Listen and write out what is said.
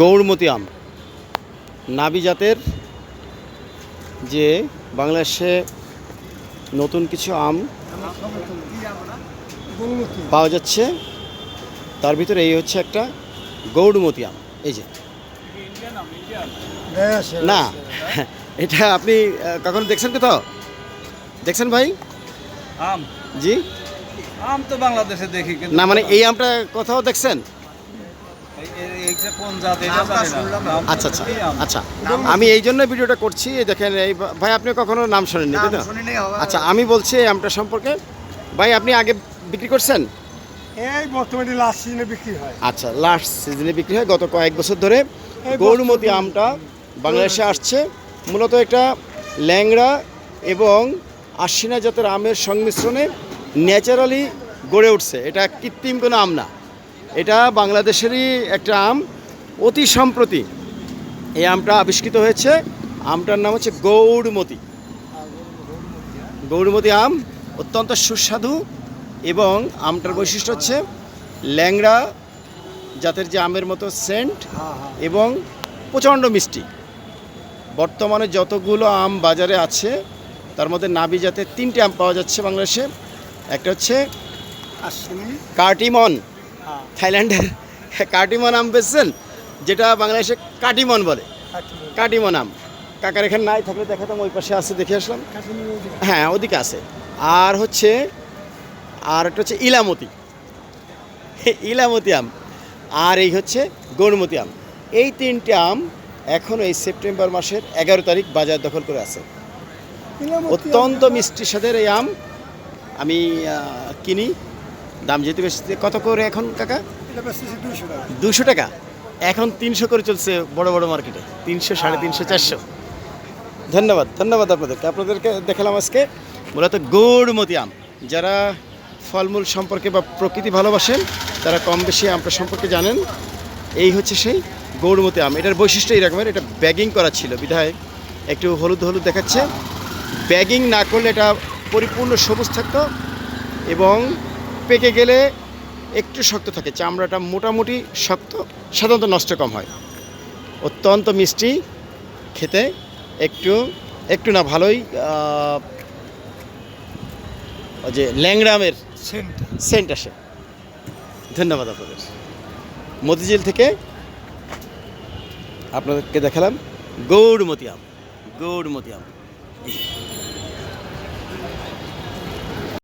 গৌড়মতি আম। নাবি জাতের যে বাংলাদেশে নতুন কিছু আম পাওয়া যাচ্ছে তার ভিতরে এই হচ্ছে একটা গৌড়মতি আম। এই যে। না এটা আপনি কখনো দেখছেন কোথাও? দেখছেন ভাই? আম। জি? আম তো বাংলাদেশে দেখি কিন্তু না মানে এই আমটা কোথাও দেখছেন? না। আচ্ছা আচ্ছা আচ্ছা। আমি এই জন্য ভিডিওটা করছি এই দেখেন এই ভাই আপনি কখনো নাম শোনেননি তাই তো? আচ্ছা আমি বলছি এই আমটা সম্পর্কে। ভাই আপনি আগে বিক্রি করছেন? এই বর্তমানে লাস্ট সিজনে বিক্রি হয়। আচ্ছা লাস্ট সিজনে বিক্রি হয় গত কয়েক বছর ধরে। গৌরমতি আমটা বাংলাদেশে আসছে। মূলত একটা ল্যাংড়া এবং আশ্বিনা জাতের আমের সংমিশ্রণে ন্যাচারালি গড়ে উঠছে। এটা কৃত্রিম কোনো আম না। এটা বাংলাদেশেরই একটা আম। অতি সম্প্রতি এই আমটা আবিষ্কৃত হয়েছে। আমটার নাম হচ্ছে গৌড়মতি। গৌড়মতি আম অত্যন্ত সুস্বাদু এবং আমটার বৈশিষ্ট্য হচ্ছে ল্যাংড়া জাতের যে আমের মতো সেন্ট এবং প্রচণ্ড মিষ্টি। বর্তমানে যতগুলো আম বাজারে আছে, তার মধ্যে নাবি জাতের তিনটে আম পাওয়া যাচ্ছে বাংলাদেশে। একটা হচ্ছে কার্টিমন। থাইল্যান্ডের কার্টিমন আম বেচছেন যেটা বাংলাদেশে কাটিমন বলে। কাটিমন আম। কাকার এখানে নাই থাকলে দেখাতাম ওই পাশে আছে দেখে আসলাম। হ্যাঁ ওদিকে আছে। আর হচ্ছে আর একটা হচ্ছে ইলামতি। ইলামতি আম। আর এই হচ্ছে গৌরমতি আম। এই তিনটে আম এখন এই সেপ্টেম্বর মাসের এগারো তারিখ বাজার দখল করে আছে। অত্যন্ত মিষ্টি স্বাদের এই আম। আমি কিনি। দাম যেহেতু বেশি কত করে এখন কাকা? দুশো টাকা। এখন তিনশো করে চলছে বড় বড় মার্কেটে তিনশো সাড়ে তিনশো চারশো। ধন্যবাদ ধন্যবাদ আপনাদেরকে। আপনাদেরকে দেখালাম আজকে মূলত গৌড়মতি আম। যারা ফলমূল সম্পর্কে বা প্রকৃতি ভালোবাসেন তারা কম বেশি আমটা সম্পর্কে জানেন। এই হচ্ছে সেই গৌড়মতি আম। এটার বৈশিষ্ট্য এই রকমের এটা ব্যাগিং করা ছিল। বিধায় একটু হলুদ হলুদ দেখাচ্ছে। ব্যাগিং না করলে এটা পরিপূর্ণ সবুজ থাকতো এবং পেকে গেলে একটু শক্ত থাকে চামড়াটা মোটামুটি শক্ত সাধারণত নষ্ট কম হয়। অত্যন্ত মিষ্টি খেতে একটু একটু না ভালোই যে ল্যাংরামের সেন্ট। সেন্ট আসে। ধন্যবাদ আপনাদের। মতিঝিল থেকে আপনাদেরকে দেখালাম গৌড়মতি আম গৌড়মতি আম।